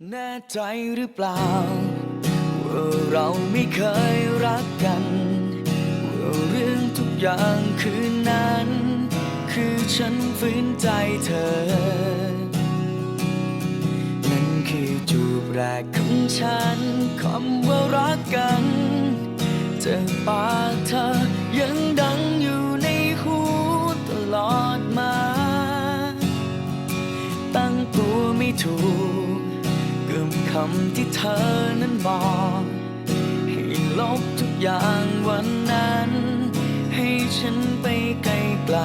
แน่ใจหรือเปล่า ว่าเราไม่เคยรักกันว่าเรื่องทุกอย่างคืนนั้น คือฉันฝืนใจเธอ นั่นคือจูบแรกของฉันคำว่ารักกันจากปากเธอยังดังอยู่ในหูตลอดมา ตั้งตัวไม่ถูกำที่เธอนั้นบอกให้ลบทุกอย่างวันนั้น ให้ฉันไปไกลไกล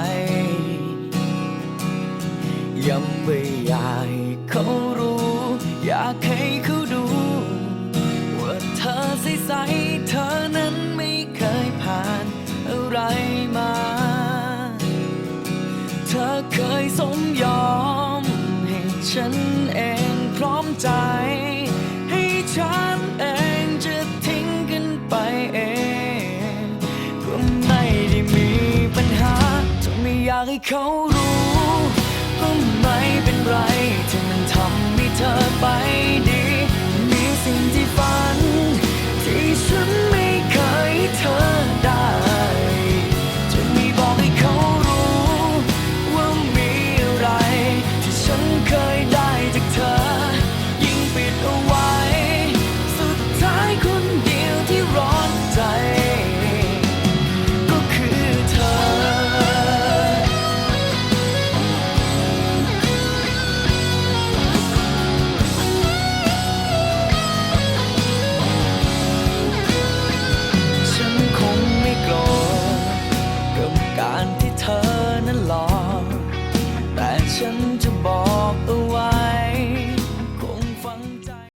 ๆย้ำไม่อยากให้เขารู้ อยากให้เขาดู ว่าเธอใสๆเธอนั้นไม่เคยผ่านอะไรมา เธอเคยสมยอม ให้ฉันเองพร้อมใจ เขารู้ ก็ไม่เป็นไรถ้า